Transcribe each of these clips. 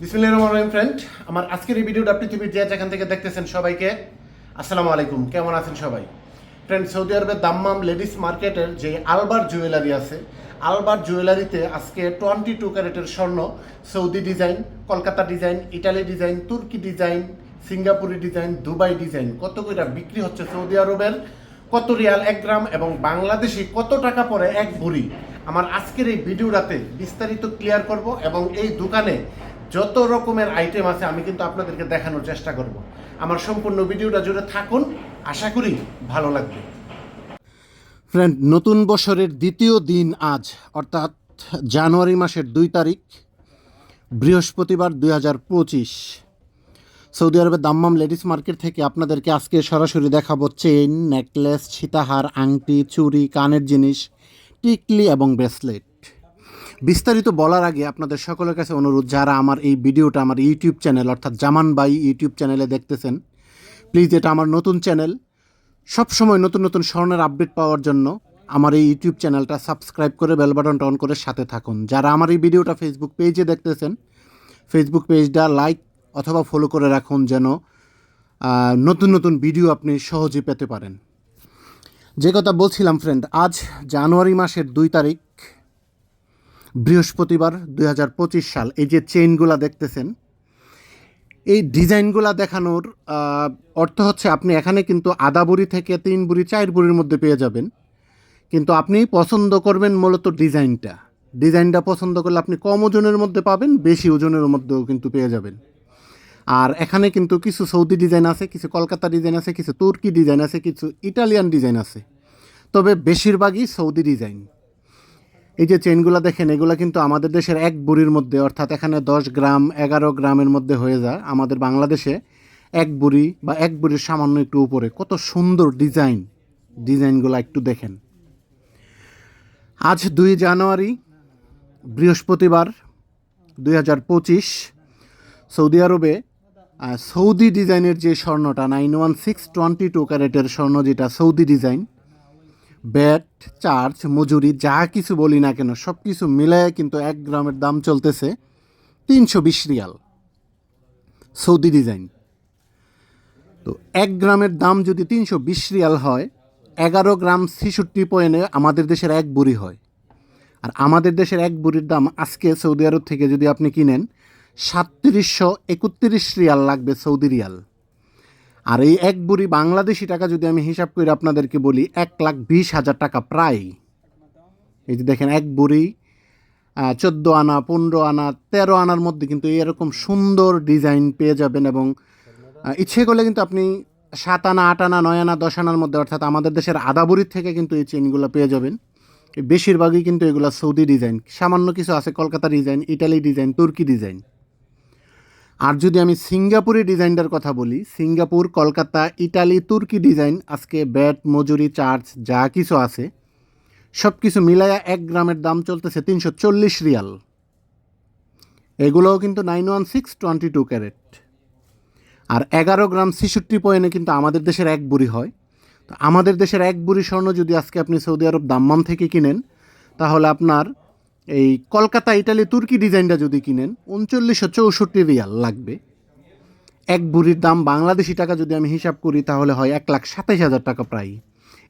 Friend আমার আজকের এই ভিডিওটা পৃথিবীর যে যেখান থেকে দেখতেছেন সবাইকে, আসসালামু আলাইকুম। কেমন আছেন সবাই? ফ্রেন্ড সৌদি আরবের দাম্মাম লেডিস মার্কেটের যে আলবার জুয়েলারি আছে আলবার জুয়েলারিতে আজকে টোয়েন্টি টু ক্যারেটের স্বর্ণ Saudi design Kolkata design Italy design তুর্কি ডিজাইন সিঙ্গাপুরি ডিজাইন দুবাই ডিজাইন কত কইরা বিক্রি হচ্ছে সৌদি আরবের কত রিয়াল এক গ্রাম এবং বাংলাদেশি কত টাকা পড়ে এক ভরি? আমার আজকের এই ভিডিওটাতে বিস্তারিত ক্লিয়ার করব এবং এই দোকানে যত রকমের আইটেম আছে, আমি কিন্তু আপনাদেরকে দেখানোর চেষ্টা করব। আমার সম্পূর্ণ ভিডিওটা জুড়ে থাকুন, আশা করি ভালো লাগবে। ফ্রেন্ড নতুন বছরের দ্বিতীয় দিন আজ, অর্থাৎ জানুয়ারি মাসের দুই তারিখ, বৃহস্পতিবার দুই হাজার পঁচিশ। সৌদি আরবের দাম্মাম লেডিস মার্কেট থেকে আপনাদেরকে আজকে সরাসরি দেখাবো চেইন, নেকলেস, সীতাহার, আংটি, চুড়ি, কানের জিনিস, টিকলি এবং ব্রেসলেট। বিস্তারিত বলার আগে আপনাদের সকলের কাছে অনুরোধ, যারা আমার এই ভিডিওটা আমার ইউটিউব চ্যানেল, অর্থাৎ জামান বাই ইউটিউব চ্যানেলে দেখতেছেন, প্লিজ এটা আমার নতুন চ্যানেল। সবসময় নতুন নতুন স্বর্ণের আপডেট পাওয়ার জন্য আমার এই ইউটিউব চ্যানেলটা সাবস্ক্রাইব করে বেল বাটনটা অন করে সাথে থাকুন। যারা আমার এই ভিডিওটা ফেসবুক পেজে দেখতেছেন ফেসবুক পেজটা লাইক অথবা ফলো করে রাখুন যেন নতুন নতুন ভিডিও আপনি সহজে পেতে পারেন। যে কথা বলছিলাম ফ্রেন্ড আজ জানুয়ারি মাসের দুই তারিখ বৃহস্পতিবার দু হাজার পঁচিশ সাল, এই যে চেইনগুলা দেখতেছেন, এই ডিজাইনগুলা দেখানোর অর্থ হচ্ছে আপনি এখানে কিন্তু আধা বুড়ি থেকে তিন বুড়ি, চার বুড়ির মধ্যে পেয়ে যাবেন। কিন্তু আপনি পছন্দ করবেন মূলত ডিজাইনটা। ডিজাইনটা পছন্দ করলে আপনি কম ওজনের মধ্যে পাবেন, বেশি ওজনের মধ্যেও কিন্তু পেয়ে যাবেন। আর এখানে কিন্তু কিছু সৌদি ডিজাইন আছে, কিছু কলকাতা ডিজাইন আছে, কিছু তুর্কি ডিজাইন আছে, কিছু ইটালিয়ান ডিজাইন আছে। তবে বেশিরভাগই সৌদি ডিজাইন। এই যে চেনগুলো দেখেন, এগুলো কিন্তু আমাদের দেশের এক বুড়ির মধ্যে, অর্থাৎ এখানে দশ গ্রাম, এগারো গ্রামের মধ্যে হয়ে যায়। আমাদের বাংলাদেশে এক বুড়ি বা এক বুড়ির সামান্য একটু উপরে। কত সুন্দর ডিজাইন, ডিজাইনগুলো একটু দেখেন। আজ দুই জানুয়ারি, বৃহস্পতিবার দুই হাজার পঁচিশ, সৌদি আরবে সৌদি ডিজাইনের যে স্বর্ণটা, nine one six twenty two ক্যারেটের স্বর্ণ যেটা, সৌদি ডিজাইন ব্যাট, চার্জ, মজুরি, যা কিছু বলি না কেন সব কিছু মিলায় কিন্তু এক গ্রামের দাম চলতেছে তিনশো বিশ রিয়াল। Saudi design. তো এক গ্রামের দাম যদি তিনশো বিশ রিয়াল হয়, এগারো গ্রাম ছেষট্টি পয়েন্টে আমাদের দেশের এক বুড়ি হয়। আর আমাদের দেশের এক বুড়ির দাম আজকে সৌদি আরব থেকে যদি আপনি কিনেন, সাতত্রিশশো একত্রিশ রিয়াল লাগবে সৌদি রিয়াল। আর এই এক বুড়ি বাংলাদেশি টাকা যদি আমি হিসাব করে আপনাদেরকে বলি, এক লাখ বিশ হাজার টাকা প্রায়। এই যে দেখেন, এক বুড়ি চোদ্দ আনা, পনেরো আনা, তেরো আনার মধ্যে কিন্তু এরকম সুন্দর ডিজাইন পেয়ে যাবেন এবং ইচ্ছে করলে কিন্তু আপনি সাত আনা, আট আনা, নয় আনা, দশ আনার মধ্যে অর্থাৎ আমাদের দেশের আদা বুড়ির থেকে কিন্তু এই চেনগুলো পেয়ে যাবেন। বেশিরভাগই কিন্তু এগুলো সৌদি ডিজাইন। সামান্য কিছু আছে কলকাতা ডিজাইন, ইটালি ডিজাইন, তুর্কি ডিজাইন। আর যদি আমি সিঙ্গাপুরি ডিজাইনটার কথা বলি, সিঙ্গাপুর, কলকাতা, ইটালি, তুর্কি ডিজাইন, আজকে ব্যাট, মজুরি, চার্জ, যা কিছু আছে সব কিছু মিলায়া এক গ্রামের দাম চলতেছে তিনশো চল্লিশ রিয়াল। এগুলোও কিন্তু nine one six twenty two carat. আর এগারো গ্রাম ছেষট্টি পয়েন্টে কিন্তু আমাদের দেশের এক বুড়ি হয়। তো আমাদের দেশের এক বুড়ি স্বর্ণ যদি আজকে আপনি সৌদি আরব দাম্মাম থেকে কিনেন, তাহলে আপনার এই কলকাতা, ইটালি, তুর্কি ডিজাইনটা যদি কিনেন, উনচল্লিশশো চৌষট্টি রিয়াল লাগবে। এক বুড়ির দাম বাংলাদেশি টাকা যদি আমি হিসাব করি, তাহলে হয় এক লাখ সাতাইশ হাজার টাকা প্রায়।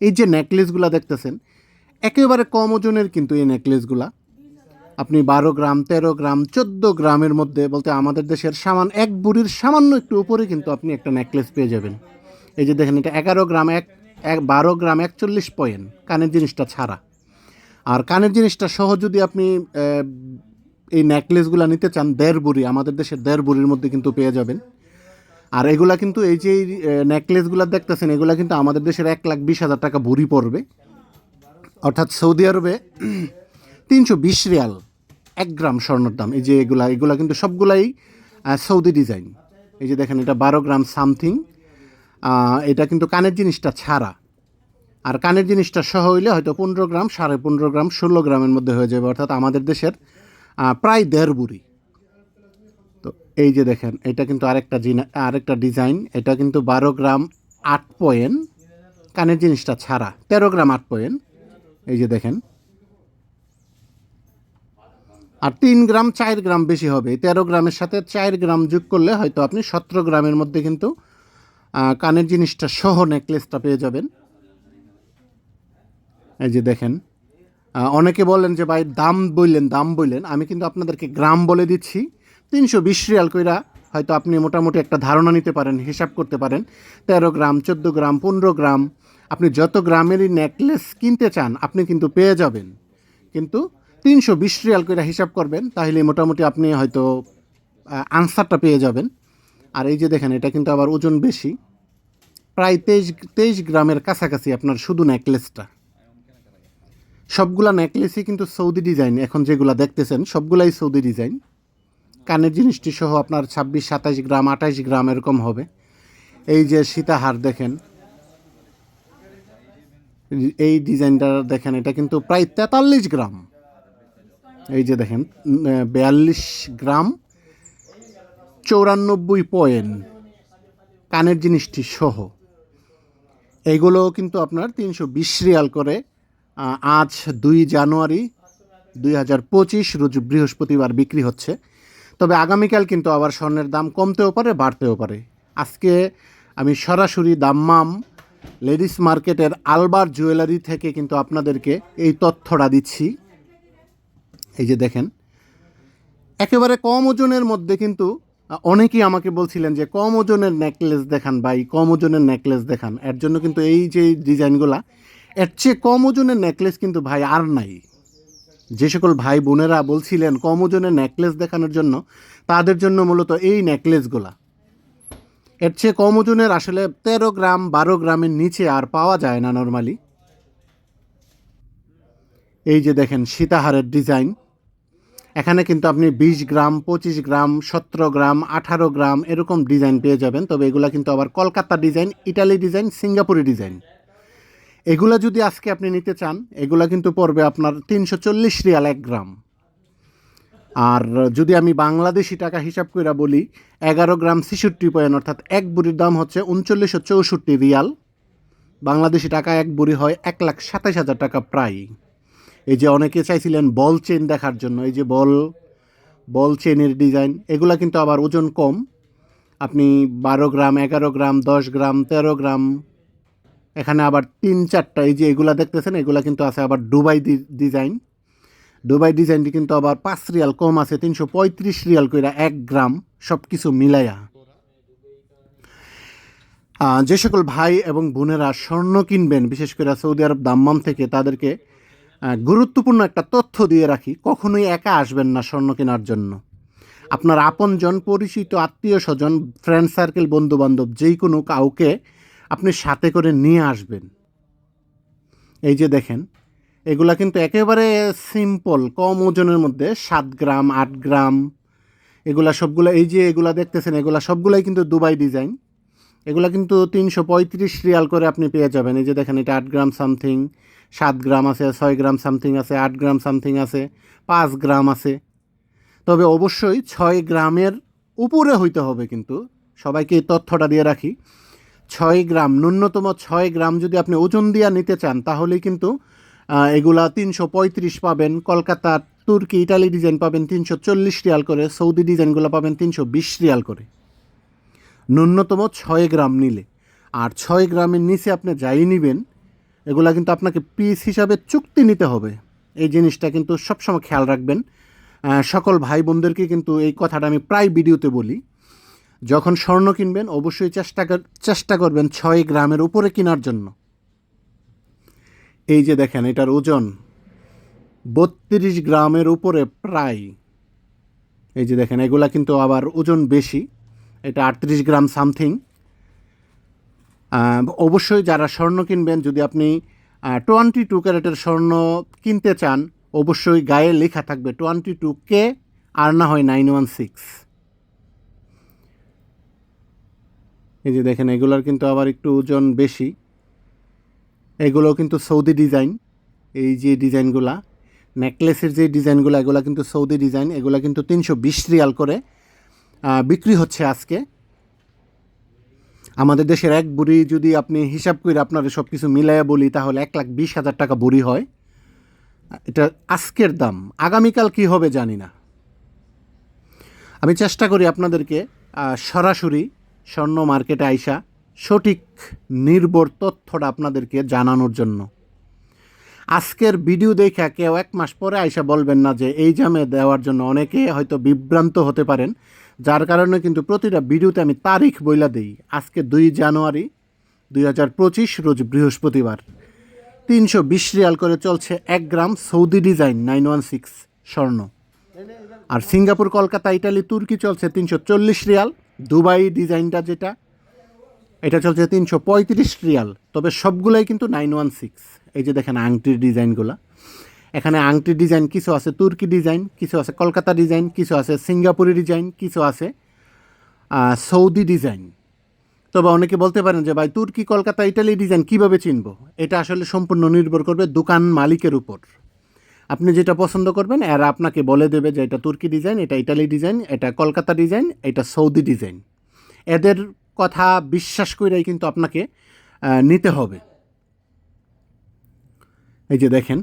এই যে নেকলেসগুলো দেখতেছেন, একেবারে কম ওজনের কিন্তু এই নেকলেসগুলা আপনি বারো গ্রাম, তেরো গ্রাম, চোদ্দ গ্রামের মধ্যে বলতে আমাদের দেশের সামান, এক বুড়ির সামান্য একটু উপরে কিন্তু আপনি একটা নেকলেস পেয়ে যাবেন। এই যে দেখেন এটা এগারো গ্রাম এক এক, বারো গ্রাম একচল্লিশ পয়েন্ট, কানের জিনিসটা ছাড়া। আর কানের জিনিসটা সহ যদি আপনি এই নেকলেসগুলো নিতে চান, দেড় বুড়ি, আমাদের দেশের দেড় বুড়ির মধ্যে কিন্তু পেয়ে যাবেন। আর এগুলা কিন্তু এই যে নেকলেসগুলো দেখতেছেন, এগুলা কিন্তু আমাদের দেশের এক লাখ বিশ হাজার টাকা বুড়ি পড়বে। অর্থাৎ সৌদি আরবে তিনশো বিশ রিয়াল, এক গ্রাম স্বর্ণের দাম। এই যে এগুলা এগুলা কিন্তু সবগুলাই সৌদি ডিজাইন। এই যে দেখেন, এটা বারো গ্রাম সামথিং। এটা কিন্তু কানের জিনিসটা ছাড়া। আর কানের জিনিসটা সহ হইলে হয়তো পনেরো গ্রাম, সাড়ে পনেরো গ্রাম, ষোলো গ্রামের মধ্যে হয়ে যাবে, অর্থাৎ আমাদের দেশের প্রায় দেড় বুড়ি। তো এই যে দেখেন, এটা কিন্তু আরেকটা জিনা, আরেকটা ডিজাইন। এটা কিন্তু বারো গ্রাম আট পয়েন কানের জিনিসটা ছাড়া তেরো গ্রাম আট পয়েন এই যে দেখেন। আর তিন গ্রাম, চার গ্রাম বেশি হবে। তেরো গ্রামের সাথে চার গ্রাম যোগ করলে হয়তো আপনি সতেরো গ্রামের মধ্যে কিন্তু কানের জিনিসটা সহ নেকলেসটা পেয়ে যাবেন। এই যে দেখেন অনেকে বলেন যে, ভাই, দাম বললেন দাম বললেন, আমি কিন্তু আপনাদেরকে গ্রাম বলে দিচ্ছি। তিনশো বিশ রিয়াল কইরা হয়তো আপনি মোটামুটি একটা ধারণা নিতে পারেন, হিসাব করতে পারেন। তেরো গ্রাম, চোদ্দ গ্রাম, পনেরো গ্রাম, আপনি যত গ্রামেরই নেকলেস কিনতে চান, আপনি কিন্তু পেয়ে যাবেন। কিন্তু তিনশো বিশ রিয়াল করে হিসাব করবেন, তাহলে মোটামুটি আপনি হয়তো আনসারটা পেয়ে যাবেন। আর এই যে দেখেন, এটা কিন্তু আবার ওজন বেশি। প্রায় তেইশ তেইশ গ্রামের কাছাকাছি আপনার শুধু নেকলেসটা। সবগুলা নেকলেসই কিন্তু সৌদি ডিজাইন এখন যেগুলা দেখতেছেন, সবগুলাই সৌদি ডিজাইন কানের জিনিসটি সহ আপনার ছাব্বিশ সাতাশ গ্রাম আঠাশ গ্রাম এরকম হবে। এই যে সীতাহার দেখেন, এই ডিজাইনটা দেখেন, এটা কিন্তু প্রায় তেতাল্লিশ গ্রাম। এই যে দেখেন, বিয়াল্লিশ গ্রাম, চৌরানব্বই পয়েন্ট কানের জিনিসটি সহ। এইগুলো কিন্তু আপনার তিনশো বিশ রিয়াল করে। আজ দুই জানুয়ারি দুই হাজার পঁচিশ, রোজ বৃহস্পতিবার বিক্রি হচ্ছে। তবে আগামীকাল কিন্তু আবার স্বর্ণের দাম কমতেও পারে, বাড়তেও পারে। আজকে আমি সরাসরি দাম্মাম লেডিস মার্কেটের আলবার জুয়েলারি থেকে কিন্তু আপনাদেরকে এই তথ্যটা দিচ্ছি। এই যে দেখেন, একেবারে কম ওজনের মধ্যে কিন্তু অনেকেই আমাকে বলছিলেন যে কম ওজনের নেকলেস দেখান ভাই, কম ওজনের নেকলেস দেখান। এর জন্য কিন্তু এই যে ডিজাইনগুলা এর চেয়ে কম ওজনের নেকলেস কিন্তু ভাই আর নাই। যে সকল ভাই বোনেরা বলছিলেন কম ওজনের নেকলেস দেখানোর জন্য, তাদের জন্য মূলত এই নেকলেসগুলা এর চেয়ে কম ওজনের আসলে তেরো গ্রাম, বারো গ্রামের নিচে আর পাওয়া যায় না নর্মালি এই যে দেখেন সীতাহারের ডিজাইন এখানে কিন্তু আপনি বিশ গ্রাম, পঁচিশ গ্রাম, সতেরো গ্রাম, আঠারো গ্রাম এরকম ডিজাইন পেয়ে যাবেন। তবে এগুলা কিন্তু আবার কলকাতা ডিজাইন ইটালি ডিজাইন সিঙ্গাপুরি ডিজাইন এগুলা যদি আজকে আপনি নিতে চান, এগুলা কিন্তু পড়বে আপনার তিনশো চল্লিশ রিয়াল এক গ্রাম। আর যদি আমি বাংলাদেশি টাকা হিসাব করে বলি, এগারো গ্রাম ছেষট্টি পয়েন্ট অর্থাৎ এক বুড়ির দাম হচ্ছে উনচল্লিশশো চৌষট্টি রিয়াল। বাংলাদেশি টাকা এক বুড়ি হয় এক লাখ সাতাশ হাজার টাকা প্রায়। এই যে অনেকে চাইছিলেন বল চেন দেখার জন্য, এই যে বল বল চেনের ডিজাইন, এগুলা কিন্তু আবার ওজন কম। আপনি বারো গ্রাম, এগারো গ্রাম, দশ গ্রাম, তেরো গ্রাম এখানে আবার তিন চারটা, এই যে এগুলা দেখতেছেন, এগুলা কিন্তু আছে আবার দুবাই ডি- ডিজাইন। দুবাই ডিজাইনটি কিন্তু আবার পাঁচ রিয়াল কম আছে, তিনশো পঁয়ত্রিশ রিয়াল কইরা এক গ্রাম সব কিছু মিলাইয়া যে সকল ভাই এবং বোনেরা স্বর্ণ কিনবেন, বিশেষ করে সৌদি আরব দাম্মাম থেকে, তাদেরকে গুরুত্বপূর্ণ একটা তথ্য দিয়ে রাখি, কখনোই একা আসবেন না স্বর্ণ কেনার জন্য। আপনার আপনজন, পরিচিত, আত্মীয় স্বজন ফ্রেন্ড সার্কেল বন্ধু বান্ধব যেই কোনো কাউকে আপনি সাথে করে নিয়ে আসবেন। এই যে দেখেন, এগুলা কিন্তু একেবারে সিম্পল কম ওজনের মধ্যে সাত গ্রাম, আট গ্রাম, এগুলা সবগুলো, এই যে এগুলা দেখতেছেন, এগুলা সবগুলাই কিন্তু দুবাই ডিজাইন এগুলা কিন্তু তিনশো পঁয়ত্রিশ রিয়াল করে আপনি পেয়ে যাবেন। এই যে দেখেন, এটা আট গ্রাম সামথিং, সাত গ্রাম আছে, ছয় গ্রাম সামথিং আছে, আট গ্রাম সামথিং আছে, পাঁচ গ্রাম আছে। তবে অবশ্যই ছয় গ্রামের উপরে হইতে হবে কিন্তু। সবাইকে তথ্যটা দিয়ে রাখি। ছয় গ্রাম, ন্যূনতম ছয় গ্রাম যদি আপনি ওজন দিয়ে নিতে চান, তাহলেই কিন্তু এগুলা তিনশো পঁয়ত্রিশ পাবেন কলকাতার তুর্কি, ইটালি ডিজাইন পাবেন তিনশো চল্লিশ রিয়াল করে, সৌদি ডিজাইনগুলো পাবেন তিনশো বিশ রিয়াল করে। ন্যূনতম ছয় গ্রাম নিলে। আর ছয় গ্রামের নিচে আপনি যাই নেবেন, এগুলা কিন্তু আপনাকে পিস হিসাবে চুক্তি নিতে হবে। এই জিনিসটা কিন্তু সবসময় খেয়াল রাখবেন। সকল ভাই বোনদেরকে কিন্তু এই কথাটা আমি প্রায় ভিডিওতে বলি। যখন স্বর্ণ কিনবেন, অবশ্যই চেষ্টা চেষ্টা করবেন ছয় গ্রামের উপরে কেনার জন্য। এই যে দেখেন, এটার ওজন বত্রিশ গ্রামের উপরে প্রায়। এই যে দেখেন, এগুলা কিন্তু আবার ওজন বেশি। এটা আটত্রিশ গ্রাম সামথিং। অবশ্যই যারা স্বর্ণ কিনবেন, যদি আপনি টোয়েন্টি টু ক্যারেটের স্বর্ণ কিনতে চান, অবশ্যই গায়ে লেখা থাকবে টোয়েন্টি টু কে, আর না হয় নাইন ওয়ান সিক্স। এই যে দেখেন, এগুলোর কিন্তু আবার একটু ওজন বেশি। এগুলো কিন্তু সৌদি ডিজাইন। এই যে ডিজাইনগুলা, নেকলেসের যে ডিজাইনগুলো, এগুলো কিন্তু সৌদি ডিজাইন। এগুলো কিন্তু তিনশো বিশ রিয়াল করে বিক্রি হচ্ছে আজকে। আমাদের দেশের এক বুড়ি যদি আপনি হিসাব করে আপনার সব কিছু মিলাইয়া বলি, তাহলে এক লাখ বিশ হাজার টাকা বুড়ি হয়। এটা আজকের দাম। আগামীকাল কি হবে জানি না। আমি চেষ্টা করি আপনাদেরকে সরাসরি স্বর্ণ মার্কেটে আইসা সঠিক নির্ভর তথ্যটা আপনাদেরকে জানানোর জন্য। আজকের ভিডিও দেখে কেউ এক মাস পরে আইসা বলবেন না যে এই জামে দেওয়ার জন্য অনেকে হয়তো বিভ্রান্ত হতে পারেন, যার কারণে কিন্তু প্রতিটা ভিডিওতে আমি তারিখ বইলা দিই। আজকে দুই জানুয়ারি দুই হাজার পঁচিশ, রোজ বৃহস্পতিবার। তিনশো বিশ রিয়াল করে চলছে এক gram Saudi design nine one six স্বর্ণ। আর সিঙ্গাপুর, কলকাতা, ইটালি, তুর্কি চলছে তিনশো চল্লিশ রিয়াল। দুবাই ডিজাইনটা যেটা, এটা চলছে তিনশো পঁয়ত্রিশ রিয়াল, তবে সবগুলোই কিন্তু নাইন ওয়ান সিক্স। এই যে দেখেন আংটির ডিজাইনগুলো। এখানে আংটির ডিজাইন, কিছু আছে তুর্কি ডিজাইন, কিছু আছে কলকাতা ডিজাইন, কিছু আছে সিঙ্গাপুরি ডিজাইন, কিছু আছে সৌদি ডিজাইন। তবে অনেকে বলতে পারেন যে, ভাই, তুর্কি, কলকাতা, ইটালি ডিজাইন কীভাবে চিনব? এটা আসলে সম্পূর্ণ নির্ভর করবে দোকান মালিকের উপর। আপনি যেটা পছন্দ করবেন, এরা আপনাকে বলে দেবে যে এটা তুর্কি ডিজাইন, এটা ইটালি ডিজাইন, এটা কলকাতা ডিজাইন, এটা সৌদি ডিজাইন। এদের কথা বিশ্বাস করেই কিন্তু আপনাকে নিতে হবে। এই যে দেখেন,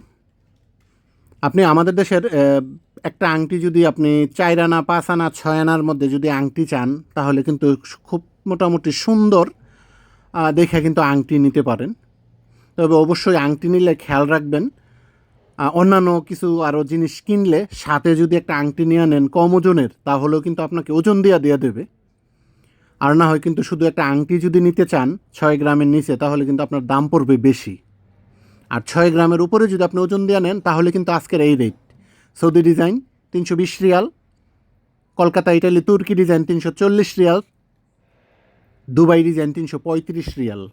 আপনি আমাদের দেশের একটা আংটি যদি আপনি চার আনা, পাঁচ আনা, ছয় আনার মধ্যে যদি আংটি চান, তাহলে কিন্তু খুব মোটামুটি সুন্দর দেখে কিন্তু আংটি নিতে পারেন। তবে অবশ্যই আংটি নিলে খেয়াল রাখবেন অন্যান্য কিছু আরও জিনিস কিনলে সাথে যদি একটা আংটি নিয়ে নেন কম ওজনের, তাহলেও কিন্তু আপনাকে ওজন দিয়ে দিয়ে দেবে। আর না হয় কিন্তু শুধু একটা আংটি যদি নিতে চান ছয় গ্রামের নিচে, তাহলে কিন্তু আপনার দাম পড়বে বেশি। আর ছয় গ্রামের উপরে যদি আপনি ওজন দিয়ে নেন, তাহলে কিন্তু আজকের এই রেট সৌদি ডিজাইন তিনশো বিশ রিয়াল, কলকাতা, ইটালি, তুর্কি ডিজাইন তিনশো চল্লিশ রিয়াল, দুবাই ডিজাইন তিনশো পঁয়ত্রিশ রিয়াল।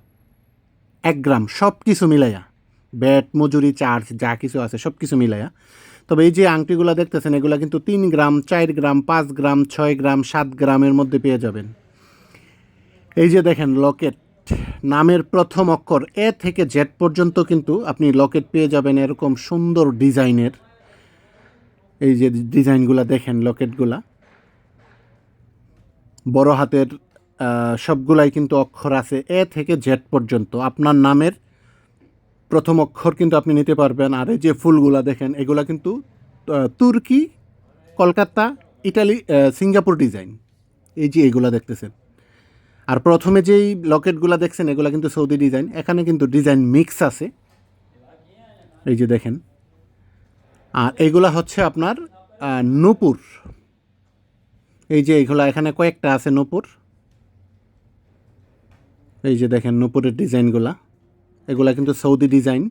এক গ্রাম সব কিছু মিলাইয়া। ব্যাট, মজুরি, চার্জ, যা কিছু আছে সব কিছু মিলাইয়া। তবে এই যে আংটিগুলো দেখতেছেন, এগুলো কিন্তু তিন গ্রাম, চার গ্রাম, পাঁচ গ্রাম, ছয় গ্রাম, সাত গ্রামের মধ্যে পেয়ে যাবেন। এই যে দেখেন, লকেট নামের প্রথম অক্ষর এ থেকে জেড পর্যন্ত কিন্তু আপনি লকেট পেয়ে যাবেন এরকম সুন্দর ডিজাইনের। এই যে ডিজাইনগুলো দেখেন, লকেটগুলা। বড় হাতের সবগুলাই কিন্তু অক্ষর আছে এ থেকে জেড পর্যন্ত। আপনার নামের প্রথম অক্ষর কিন্তু আপনি নিতে পারবেন। আর এই যে ফুলগুলা দেখেন, এগুলা কিন্তু তুর্কি, কলকাতা, ইটালি সিঙ্গাপুর ডিজাইন। এই যে এগুলা দেখতেছেন। আর প্রথমে যেই লকেটগুলো দেখছেন, এগুলো কিন্তু সৌদি ডিজাইন। এখানে কিন্তু ডিজাইন মিক্স আছে। এই যে দেখেন। আর এইগুলা হচ্ছে আপনার নূপুর। এই যে এইগুলা এখানে কয়েকটা আছে নূপুর। এই যে দেখেন নূপুরের ডিজাইনগুলা। এগুলা কিন্তু সৌদি ডিজাইন।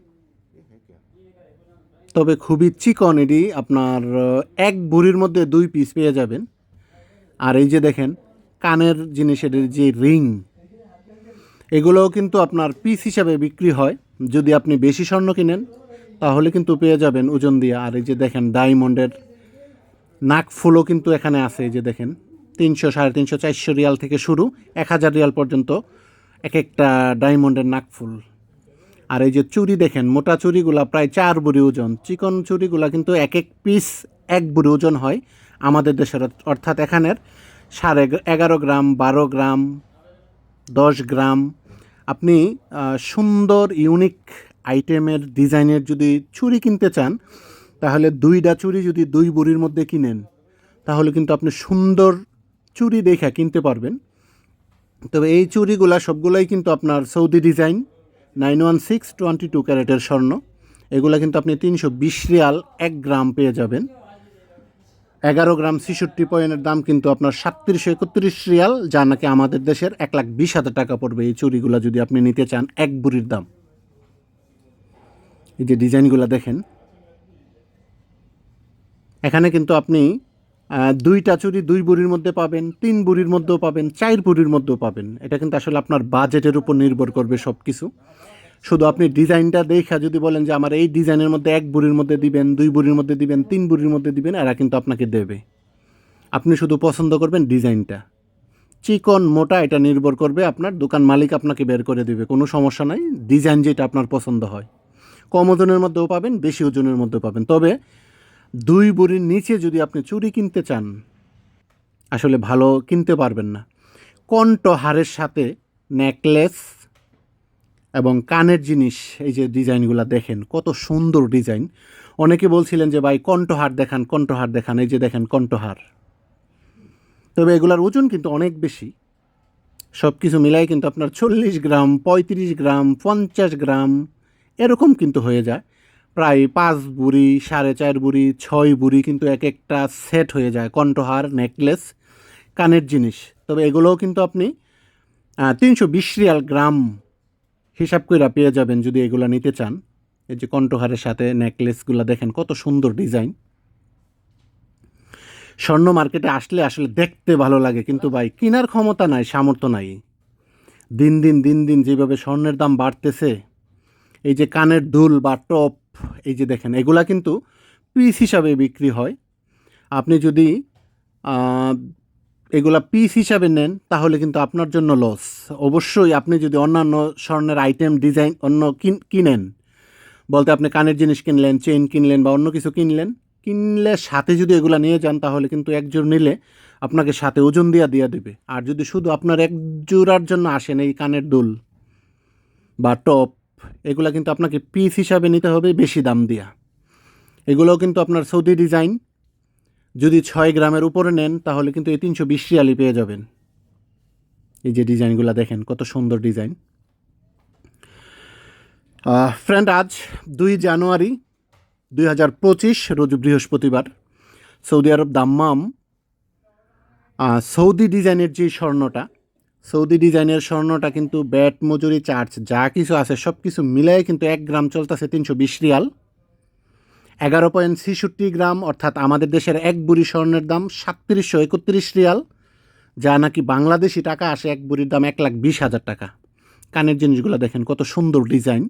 তবে খুবই চিকন এটি, আপনার এক বুড়ির মধ্যে দুই পিস পেয়ে যাবেন। আর এই যে দেখেন, কানের জিনিসের যে রিং, এগুলোও কিন্তু আপনার পিস হিসাবে বিক্রি হয়। যদি আপনি বেশি স্বর্ণ কিনেন, তাহলে কিন্তু পেয়ে যাবেন ওজন দিয়ে। আর এই যে দেখেন, ডায়মন্ডের নাক ফুলও কিন্তু এখানে আছে। এই যে দেখেন, তিনশো, সাড়ে তিনশো, চারশো রিয়াল থেকে শুরু, এক হাজার রিয়াল পর্যন্ত এক একটা ডায়মন্ডের নাক ফুল। আর এই যে চুরি দেখেন, মোটা চুরিগুলা প্রায় চার বুড়ি ওজন। চিকন চুরিগুলা কিন্তু এক এক পিস এক বুড়ি ওজন হয় আমাদের দেশের, অর্থাৎ এখানের সাড়ে এগারো গ্রাম, বারো গ্রাম, দশ গ্রাম। আপনি সুন্দর ইউনিক আইটেমের ডিজাইনের যদি চুরি কিনতে চান, তাহলে দুইটা চুড়ি যদি দুই বুড়ির মধ্যে কিনেন, তাহলে কিন্তু আপনি সুন্দর চুরি দেখা কিনতে পারবেন। তবে এই চুরিগুলা সবগুলাই কিন্তু আপনার Saudi design nine one six twenty two ক্যারেটের স্বর্ণ। এগুলা কিন্তু আপনি তিনশো বিশ রিয়াল এক গ্রাম পেয়ে যাবেন। এগারো গ্রাম ছেষট্টি পয়েন্টের দাম কিন্তু আপনার সাতত্রিশশো একত্রিশ রিয়াল, যা নাকি আমাদের দেশের এক লাখ বিশ হাজার টাকা পড়বে এই চুরিগুলো যদি আপনি নিতে চান এক বুড়ির দাম। এই যে ডিজাইনগুলো দেখেন, এখানে কিন্তু আপনি দুইটা চুরি দুই বুড়ির মধ্যে পাবেন, তিন বুড়ির মধ্যেও পাবেন, চার বুড়ির মধ্যেও পাবেন। এটা কিন্তু আসলে আপনার বাজেটের উপর নির্ভর করবে সব কিছু শুধু আপনি ডিজাইনটা দেখা যদি বলেন যে আমার এই ডিজাইনের মধ্যে এক বুড়ির মধ্যে দিবেন, দুই বুড়ির মধ্যে দিবেন, তিন বুড়ির মধ্যে দিবেন, এরা কিন্তু আপনাকে দেবে। আপনি শুধু পছন্দ করবেন ডিজাইনটা। চিকন, মোটা, এটা নির্ভর করবে আপনার দোকান মালিক আপনাকে বের করে দিবে, কোনো সমস্যা নাই। ডিজাইন যেটা আপনার পছন্দ হয়। কম ওজনের মধ্যেও পাবেন, বেশি ওজনের মধ্যেও পাবেন। তবে দুই বুড়ির নিচে যদি আপনি চুরি কিনতে চান, আসলে ভালো কিনতে পারবেন না। কণ্ঠহারের সাথে নেকলেস এবং কানের জিনিস, এই যে ডিজাইনগুলো দেখেন, কত সুন্দর ডিজাইন। অনেকে বলছিলেন যে, ভাই কণ্ঠহার দেখান কণ্ঠহার দেখান, এই যে দেখেন কণ্ঠহার তবে এগুলার ওজন কিন্তু অনেক বেশি। সব কিছু মিলাই কিন্তু আপনার চল্লিশ গ্রাম, পঁয়ত্রিশ গ্রাম, পঞ্চাশ গ্রাম, এরকম কিন্তু হয়ে যায়। প্রায় পাঁচ বুড়ি, সাড়ে চার বুড়ি, ছয় বুড়ি কিন্তু এক একটা সেট হয়ে যায়, কণ্ঠহার, নেকলেস, কানের জিনিস। তবে এগুলোও কিন্তু আপনি তিনশো বিশ রিয়াল গ্রাম হিসাব করে পেয়ে যাবেন যদি এগুলো নিতে চান। এই যে কণ্ঠহারের সাথে নেকলেসগুলো দেখেন কত সুন্দর ডিজাইন। স্বর্ণ মার্কেটে আসলে আসলে দেখতে ভালো লাগে, কিন্তু ভাই, কেনার ক্ষমতা নাই, সামর্থ্য নাই। দিন দিন দিন দিন যেভাবে স্বর্ণের দাম বাড়তেছে, এই যে কানের দুল বা টপ এই যে দেখেন, এগুলা কিন্তু পিস হিসাবে বিক্রি হয়। আপনি যদি এগুলা পিস হিসাবে নেন, তাহলে কিন্তু আপনার জন্য লস অবশ্যই আপনি যদি অন্যান্য স্বর্ণের আইটেম ডিজাইন অন্য কিন- কিনেন, বলতে আপনি কানের জিনিস কিনলেন চেইন কিনলেন বা অন্য কিছু কিনলেন, কিনলে সাথে যদি এগুলা নিয়ে যান, তাহলে কিন্তু একজোর নিলে আপনাকে সাথে ওজন দিয়া দিয়া দেবে। আর যদি শুধু আপনার এক জোড়ার জন্য আসেন এই কানের দুল বা টপ এগুলা কিন্তু আপনাকে পিস হিসাবে নিতে হবে বেশি দাম দিয়া। এগুলোও কিন্তু আপনার সৌদি ডিজাইন যদি ছয় গ্রামের উপরে নেন, তাহলে কিন্তু এই তিনশো বিশ রিয়ালি পেয়ে যাবেন। এই যে ডিজাইনগুলো দেখেন, কত সুন্দর ডিজাইন। ফ্রেন্ড আজ দুই জানুয়ারি দুই হাজার পঁচিশ, রোজ বৃহস্পতিবার। সৌদি আরব দাম্মাম। সৌদি ডিজাইনের যে স্বর্ণটা সৌদি ডিজাইনের স্বর্ণটা কিন্তু ব্যাট, মজুরি, চার্জ, যা কিছু আছে সব কিছু মিলাই কিন্তু এক গ্রাম চলতেছে তিনশো বিশ রিয়াল। এগারো পয়েন্ট ছেষট্টি গ্রাম, অর্থাৎ আমাদের দেশের এক বুড়ি স্বর্ণের দাম সাতত্রিশশো একত্রিশ রিয়াল, যা নাকি বাংলাদেশি টাকা আসে এক বুড়ির দাম এক লাখ বিশ হাজার টাকা। কানের জিনিসগুলো দেখেন কত সুন্দর ডিজাইন।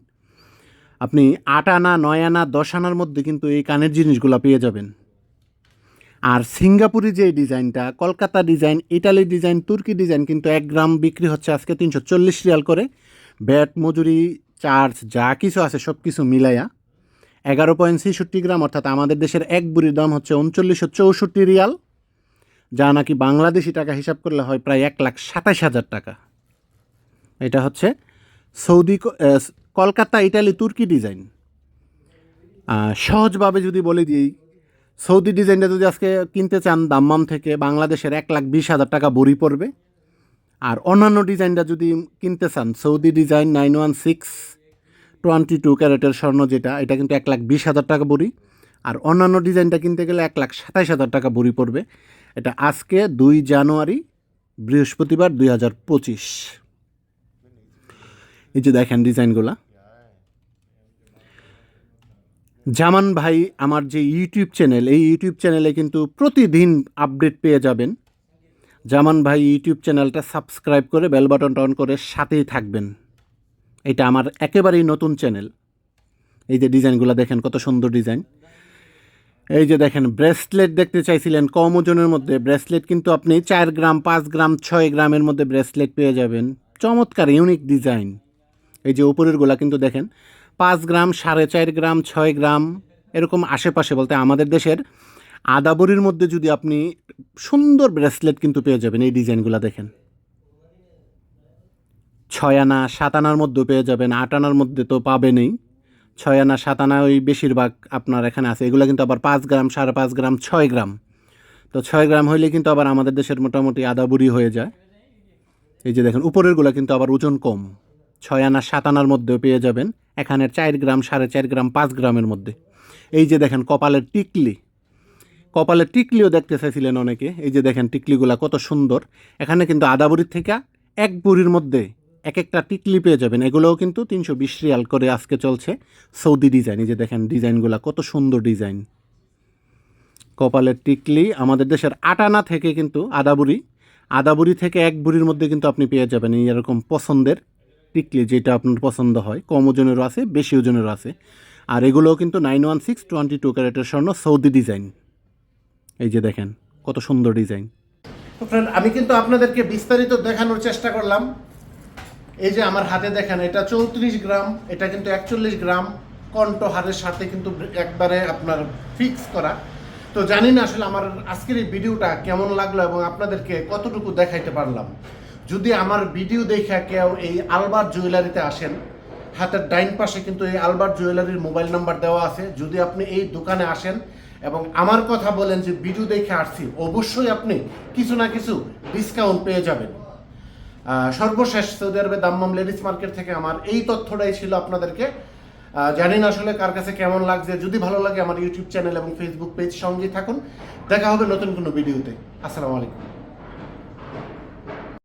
আপনি আট আনা, নয় আনা, দশ আনার মধ্যে কিন্তু এই কানের জিনিসগুলো পেয়ে যাবেন। আর সিঙ্গাপুরি যে ডিজাইনটা, কলকাতা ডিজাইন, ইটালি ডিজাইন, তুর্কি ডিজাইন কিন্তু এক গ্রাম বিক্রি হচ্ছে আজকে তিনশো চল্লিশ রিয়াল করে। ব্যাট, মজুরি, চার্জ, যা কিছু আছে সব কিছু মিলাইয়া এগারো পয়েন্ট ছেষট্টি গ্রাম, অর্থাৎ আমাদের দেশের এক বুড়ির দাম হচ্ছে উনচল্লিশশো চৌষট্টি রিয়াল, যা নাকি বাংলাদেশি টাকা হিসাব করলে হয় প্রায় এক লাখ সাতাশ হাজার টাকা। এটা হচ্ছে সৌদি কলকাতা, ইটালি, তুর্কি ডিজাইন। সহজভাবে যদি বলে দিই সৌদি ডিজাইনটা যদি আজকে কিনতে চান, দাম্মাম থেকে বাংলাদেশের এক লাখ বিশ হাজার টাকা বড়ি পড়বে। আর অন্যান্য ডিজাইনটা যদি কিনতে চান, Saudi design nine one six twenty two ক্যারেটের স্বর্ণ যেটা, এটা কিন্তু এক লাখ বিশ হাজার টাকা বড়ি। আর অন্যান্য ডিজাইনটা কিনতে গেলে এক লাখ সাতাইশ হাজার টাকা বড়ি পড়বে। এটা আজকে দুই জানুয়ারি, বৃহস্পতিবার দুই হাজার পঁচিশ। এই যে দেখেন ডিজাইনগুলা। জামান ভাই আমার যে ইউটিউব চ্যানেল, এই ইউটিউব চ্যানেলে কিন্তু প্রতিদিন আপডেট পেয়ে যাবেন। জামান ভাই ইউটিউব চ্যানেলটা সাবস্ক্রাইব করে বেল বাটনটা অন করে সাথেই থাকবেন। এটা আমার একেবারেই নতুন চ্যানেল। এই যে ডিজাইনগুলো দেখেন, কত সুন্দর ডিজাইন। এই যে দেখেন, ব্রেসলেট দেখতে চাইছিলেন কম ওজনের মধ্যে। ব্রেসলেট কিন্তু আপনি চার গ্রাম, পাঁচ গ্রাম, ছয় গ্রামের মধ্যে ব্রেসলেট পেয়ে যাবেন। চমৎকার, ইউনিক ডিজাইন। এই যে উপরেরগুলা কিন্তু দেখেন পাঁচ গ্রাম, সাড়ে চার গ্রাম, ছয় গ্রাম, এরকম আশেপাশে বলতে আমাদের দেশের আদাবরির মধ্যে যদি আপনি সুন্দর ব্রেসলেট কিন্তু পেয়ে যাবেন এই ডিজাইনগুলো দেখেন। ছয় আনা, সাত আনার মধ্যেও পেয়ে যাবেন, আট আনার মধ্যে তো পাবেনই। ছয় আনা, সাত আনা ওই বেশিরভাগ আপনার এখানে আছে। এগুলো কিন্তু আবার পাঁচ গ্রাম, সাড়ে পাঁচ গ্রাম, ছয় গ্রাম। তো ছয় গ্রাম হইলে কিন্তু আবার আমাদের দেশের মোটামুটি আদাবুরি হয়ে যায়। এই যে দেখেন, উপরেরগুলো কিন্তু আবার ওজন কম। ছয় আনা সাত আনার মধ্যেও পেয়ে যাবেন। এখানের চার গ্রাম, সাড়ে চার গ্রাম, পাঁচ গ্রামের মধ্যে। এই যে দেখেন কপালের টিকলি। কপালের টিকলিও দেখতে চাইছিলেন অনেকে। এই যে দেখেন টিকলিগুলা কত সুন্দর। এখানে কিন্তু আদা বুড়ির থেকে এক বুড়ির মধ্যে এক একটা টিকলি পেয়ে যাবেন। এগুলোও কিন্তু তিনশো বিশ রিয়াল করে আজকে চলছে সৌদি ডিজাইন। এই যে দেখেন ডিজাইনগুলা কত সুন্দর ডিজাইন। কপালের টিকলি আমাদের দেশের আটানা থেকে কিন্তু আদাবুড়ি আদাবুড়ি থেকে এক বুড়ির মধ্যে কিন্তু আপনি পেয়ে যাবেন এই এরকম পছন্দের টিকলি যেটা আপনার পছন্দ হয় কম ওজনেরও আছে বেশি ওজনেরও আছে। আর এগুলোও কিন্তু nine one six twenty two ক্যারেটের স্বর্ণ সৌদি ডিজাইন এই যে দেখেন, কত সুন্দর ডিজাইন আমি কিন্তু আপনাদেরকে বিস্তারিত দেখানোর চেষ্টা করলাম। এই যে আমার হাতে দেখেন, এটা চৌত্রিশ গ্রাম, এটা কিন্তু একচল্লিশ গ্রাম। কণ্ঠহারের সাথে কিন্তু একবারে আপনার ফিক্স করা। তো জানি না আসলে আমার আজকের এই ভিডিওটা কেমন লাগল এবং আপনাদেরকে কতটুকু দেখাইতে পারলাম। যদি আমার ভিডিও দেখে কেউ এই আলবার জুয়েলারিতে আসেন, হাতের ডাইন পাশে কিন্তু এই আলবার জুয়েলারির মোবাইল নাম্বার দেওয়া আছে। যদি আপনি এই দোকানে আসেন এবং আমার কথা বলেন যে ভিডিও দেখে আসছি, অবশ্যই আপনি কিছু না কিছু ডিসকাউন্ট পেয়ে যাবেন। সর্বশেষ সৌদি আরবে দাম্মাম লেডিস মার্কেট থেকে আমার এই তথ্যটাই ছিল আপনাদেরকে। জানি না আসলে কার কাছে কেমন লাগছে। যদি ভালো লাগে আমার ইউটিউব চ্যানেল এবং ফেসবুক পেজ সঙ্গেই থাকুন। দেখা হবে নতুন কোনো ভিডিওতে আসসালামু আলাইকুম।